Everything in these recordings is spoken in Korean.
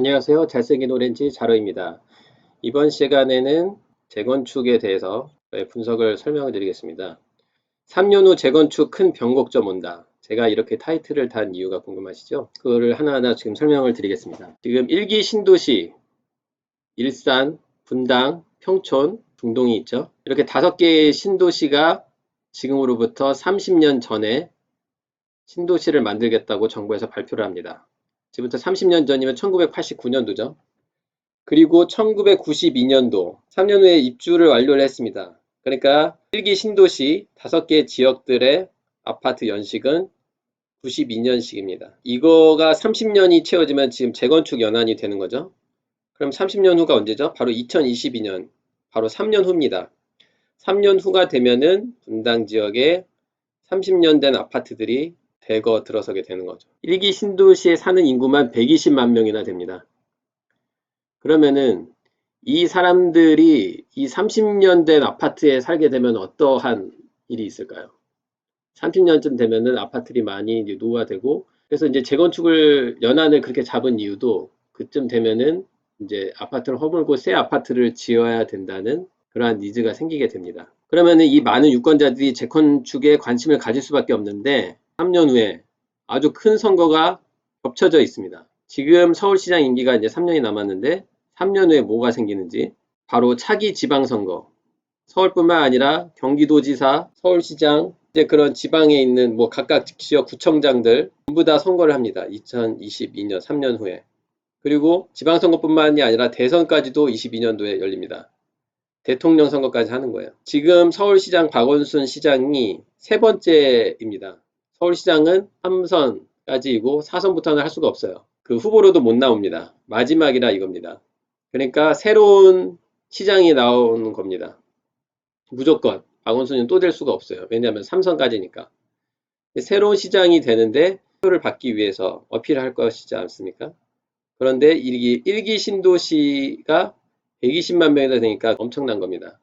안녕하세요. 잘생긴 오렌지 자로입니다. 이번 시간에는 재건축에 대해서 분석을 설명을 드리겠습니다. 3년 후 재건축 큰 변곡점 온다. 제가 이렇게 타이틀을 단 이유가 궁금하시죠? 그거를 하나하나 지금 설명을 드리겠습니다. 지금 1기 신도시, 일산, 분당, 평촌, 중동이 있죠. 이렇게 다섯 개의 신도시가 지금으로부터 30년 전에 신도시를 만들겠다고 정부에서 발표를 합니다. 지금부터 30년 전이면 1989년도죠. 그리고 1992년도 3년 후에 입주를 완료를 했습니다. 그러니까 1기 신도시 5개 지역들의 아파트 연식은 92년식입니다. 이거가 30년이 채워지면 지금 재건축 연한이 되는 거죠. 그럼 30년 후가 언제죠? 바로 2022년, 바로 3년 후입니다. 3년 후가 되면은 분당 지역에 30년 된 아파트들이 대거 들어서게 되는 거죠. 1기 신도시에 사는 인구만 120만 명이나 됩니다. 그러면은 이 사람들이 이 30년 된 아파트에 살게 되면 어떠한 일이 있을까요? 30년쯤 되면은 아파트들이 많이 이제 노후화되고 그래서 이제 재건축을 연한을 그렇게 잡은 이유도 그쯤 되면은 이제 아파트를 허물고 새 아파트를 지어야 된다는 그러한 니즈가 생기게 됩니다. 그러면은 이 많은 유권자들이 재건축에 관심을 가질 수밖에 없는데 3년 후에 아주 큰 선거가 겹쳐져 있습니다. 지금 서울시장 임기가 이제 3년이 남았는데 3년 후에 뭐가 생기는지 바로 차기 지방선거 서울뿐만 아니라 경기도지사, 서울시장 이제 그런 지방에 있는 뭐 각각 지역 구청장들 전부 다 선거를 합니다. 2022년 3년 후에 그리고 지방선거뿐만이 아니라 대선까지도 22년도에 열립니다. 대통령 선거까지 하는 거예요. 지금 서울시장 박원순 시장이 세 번째입니다. 서울시장은 3선까지이고 4선부터는 할 수가 없어요. 그 후보로도 못 나옵니다. 마지막이라 이겁니다. 그러니까 새로운 시장이 나오는 겁니다. 무조건 박원순은 또 될 수가 없어요. 왜냐하면 3선까지니까. 새로운 시장이 되는데 표를 받기 위해서 어필할 것이지 않습니까? 그런데 1기, 1기 신도시가 120만 명이나 되니까 엄청난 겁니다.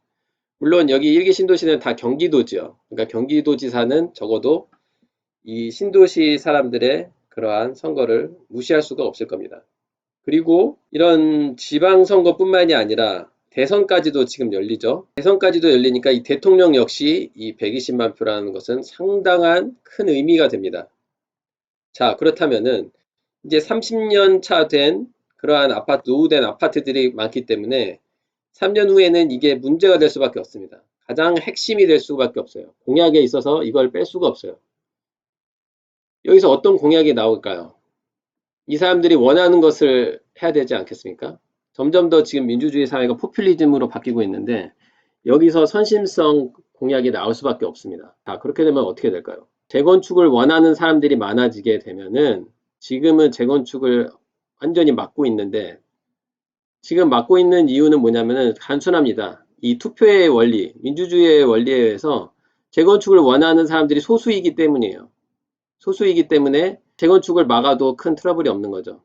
물론 여기 1기 신도시는 다 경기도죠. 그러니까 경기도지사는 적어도 이 신도시 사람들의 그러한 선거를 무시할 수가 없을 겁니다. 그리고 이런 지방선거뿐만이 아니라 대선까지도 지금 열리죠. 대선까지도 열리니까 이 대통령 역시 이 120만 표라는 것은 상당한 큰 의미가 됩니다. 자, 그렇다면은 이제 30년 차 된 그러한 아파트, 노후된 아파트들이 많기 때문에 3년 후에는 이게 문제가 될 수밖에 없습니다. 가장 핵심이 될 수밖에 없어요. 공약에 있어서 이걸 뺄 수가 없어요. 여기서 어떤 공약이 나올까요? 이 사람들이 원하는 것을 해야 되지 않겠습니까? 점점 더 지금 민주주의 사회가 포퓰리즘으로 바뀌고 있는데 여기서 선심성 공약이 나올 수밖에 없습니다. 자, 그렇게 되면 어떻게 될까요? 재건축을 원하는 사람들이 많아지게 되면은 지금은 재건축을 완전히 막고 있는데 지금 막고 있는 이유는 뭐냐면은 단순합니다. 이 투표의 원리, 민주주의의 원리에 의해서 재건축을 원하는 사람들이 소수이기 때문이에요. 소수이기 때문에 재건축을 막아도 큰 트러블이 없는 거죠.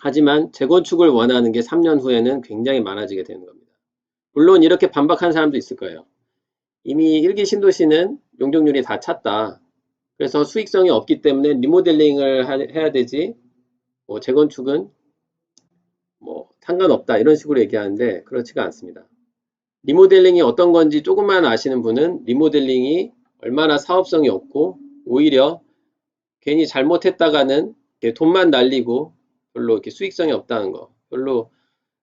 하지만 재건축을 원하는 게 3년 후에는 굉장히 많아지게 되는 겁니다. 물론 이렇게 반박한 사람도 있을 거예요. 이미 1기 신도시는 용적률이 다 찼다. 그래서 수익성이 없기 때문에 리모델링을 해야 되지 뭐 재건축은 뭐 상관없다 이런 식으로 얘기하는데 그렇지가 않습니다. 리모델링이 어떤 건지 조금만 아시는 분은 리모델링이 얼마나 사업성이 없고 오히려 괜히 잘못했다가는 돈만 날리고 별로 이렇게 수익성이 없다는 거, 별로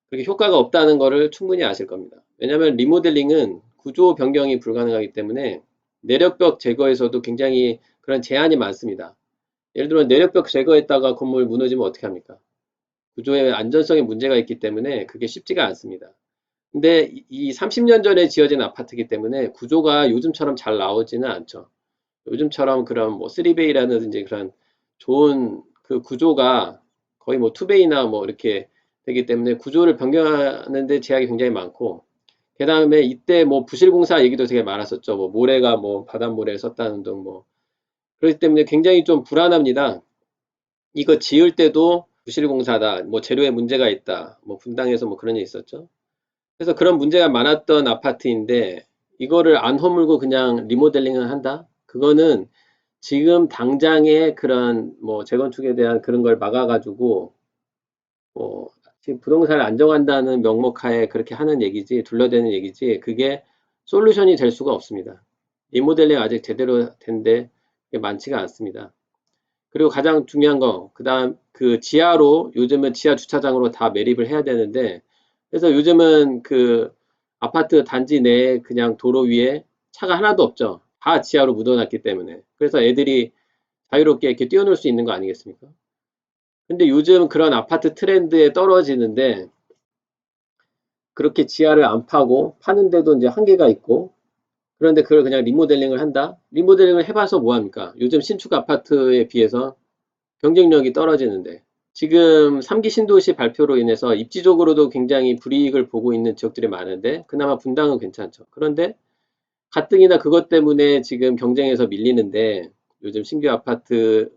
그렇게 효과가 없다는 거를 충분히 아실 겁니다. 왜냐하면 리모델링은 구조 변경이 불가능하기 때문에 내력벽 제거에서도 굉장히 그런 제한이 많습니다. 예를 들어 내력벽 제거했다가 건물 무너지면 어떻게 합니까? 구조의 안전성에 문제가 있기 때문에 그게 쉽지가 않습니다. 근데 이 30년 전에 지어진 아파트이기 때문에 구조가 요즘처럼 잘 나오지는 않죠. 요즘처럼 그런 뭐 3베이라든지 그런 좋은 그 구조가 거의 뭐 2베이나 뭐 이렇게 되기 때문에 구조를 변경하는데 제약이 굉장히 많고 그 다음에 이때 뭐 부실공사 얘기도 되게 많았었죠. 뭐 모래가 뭐 바닷모래를 썼다는 등 뭐 그렇기 때문에 굉장히 좀 불안합니다. 이거 지을 때도 부실공사다. 뭐 재료에 문제가 있다. 뭐 분당에서 뭐 그런 일 있었죠. 그래서 그런 문제가 많았던 아파트인데 이거를 안 허물고 그냥 리모델링을 한다? 그거는 지금 당장의 그런 뭐 재건축에 대한 그런 걸 막아가지고 뭐 지금 부동산을 안정한다는 명목하에 그렇게 하는 얘기지 둘러대는 얘기지 그게 솔루션이 될 수가 없습니다. 리모델링 아직 제대로 된데 많지가 않습니다. 그리고 가장 중요한 거, 그 다음 그 지하로 요즘은 지하 주차장으로 다 매립을 해야 되는데 그래서 요즘은 그 아파트 단지 내에 그냥 도로 위에 차가 하나도 없죠. 다 지하로 묻어놨기 때문에. 그래서 애들이 자유롭게 이렇게 뛰어놀 수 있는 거 아니겠습니까? 근데 요즘 그런 아파트 트렌드에 떨어지는데 그렇게 지하를 안 파고 파는데도 이제 한계가 있고 그런데 그걸 그냥 리모델링을 한다? 리모델링을 해봐서 뭐합니까? 요즘 신축 아파트에 비해서 경쟁력이 떨어지는데 지금 3기 신도시 발표로 인해서 입지적으로도 굉장히 불이익을 보고 있는 지역들이 많은데 그나마 분당은 괜찮죠. 그런데 가뜩이나 그것 때문에 지금 경쟁에서 밀리는데 요즘 신규 아파트의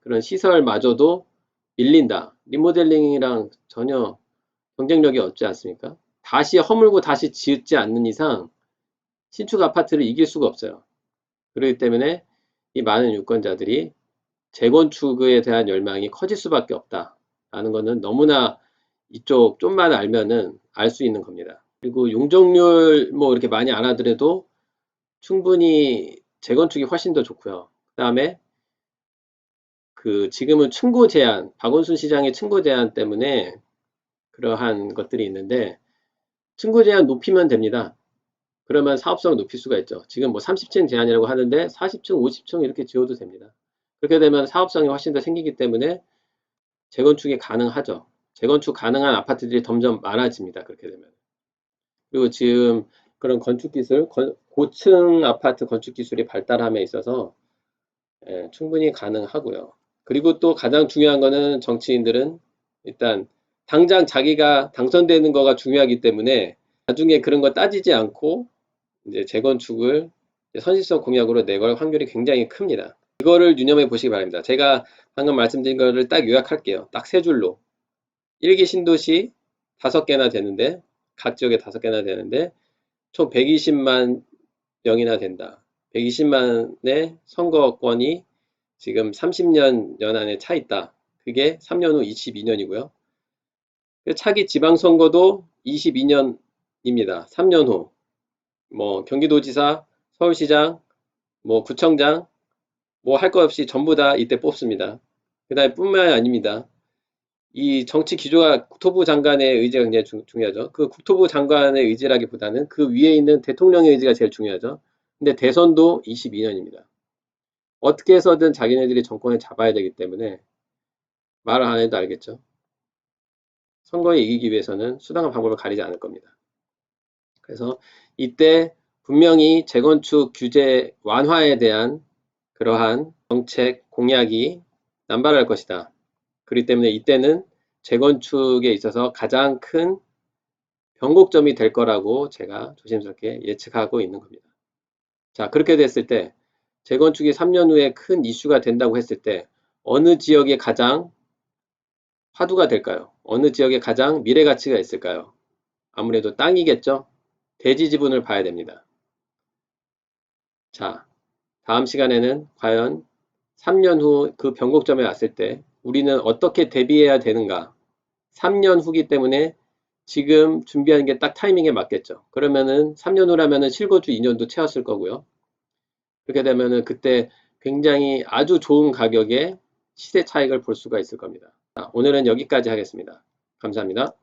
그런 시설마저도 밀린다. 리모델링이랑 전혀 경쟁력이 없지 않습니까? 다시 허물고 다시 지었지 않는 이상 신축 아파트를 이길 수가 없어요. 그렇기 때문에 이 많은 유권자들이 재건축에 대한 열망이 커질 수밖에 없다. 라는 것은 너무나 이쪽 좀만 알면은 알 수 있는 겁니다. 그리고 용적률 뭐 이렇게 많이 안 하더라도 충분히 재건축이 훨씬 더 좋고요. 그 다음에 그 지금은 층고 제한, 박원순 시장의 층고 제한 때문에 그러한 것들이 있는데 층고 제한 높이면 됩니다. 그러면 사업성을 높일 수가 있죠. 지금 뭐 30층 제한이라고 하는데 40층, 50층 이렇게 지어도 됩니다. 그렇게 되면 사업성이 훨씬 더 생기기 때문에 재건축이 가능하죠. 재건축 가능한 아파트들이 점점 많아집니다. 그렇게 되면. 그리고 지금 그런 건축 기술, 고층 아파트 건축 기술이 발달함에 있어서 예, 충분히 가능하고요. 그리고 또 가장 중요한 거는 정치인들은 일단 당장 자기가 당선되는 거가 중요하기 때문에 나중에 그런 거 따지지 않고 이제 재건축을 선실성 공약으로 내걸 확률이 굉장히 큽니다. 이거를 유념해 보시기 바랍니다. 제가 방금 말씀드린 거를 딱 요약할게요. 딱 세 줄로. 1기 신도시 5개나 되는데 각 지역에 5개나 되는데 총 120만 명이나 된다. 120만의 선거권이 지금 30년 연안에 차 있다. 그게 3년 후 22년이고요. 차기 지방선거도 22년입니다. 3년 후. 뭐 경기도지사, 서울시장, 뭐 구청장, 뭐 할 것 없이 전부 다 이때 뽑습니다. 그 다음에 뿐만이 아닙니다. 이 정치 기조가 국토부 장관의 의지가 굉장히 중, 중요하죠. 그 국토부 장관의 의지라기보다는 그 위에 있는 대통령의 의지가 제일 중요하죠. 근데 대선도 22년입니다. 어떻게 해서든 자기네들이 정권을 잡아야 되기 때문에 말을 안 해도 알겠죠. 선거에 이기기 위해서는 수단과 방법을 가리지 않을 겁니다. 그래서 이때 분명히 재건축 규제 완화에 대한 그러한 정책 공약이 남발할 것이다. 그렇기 때문에 이때는 재건축에 있어서 가장 큰 변곡점이 될 거라고 제가 조심스럽게 예측하고 있는 겁니다. 자, 그렇게 됐을 때 재건축이 3년 후에 큰 이슈가 된다고 했을 때 어느 지역에 가장 화두가 될까요? 어느 지역에 가장 미래 가치가 있을까요? 아무래도 땅이겠죠? 대지 지분을 봐야 됩니다. 자, 다음 시간에는 과연 3년 후 그 변곡점에 왔을 때 우리는 어떻게 대비해야 되는가? 3년 후기 때문에 지금 준비하는 게 딱 타이밍에 맞겠죠. 그러면은 3년 후라면은 실거주 2년도 채웠을 거고요. 그렇게 되면은 그때 굉장히 아주 좋은 가격에 시세 차익을 볼 수가 있을 겁니다. 자, 오늘은 여기까지 하겠습니다. 감사합니다.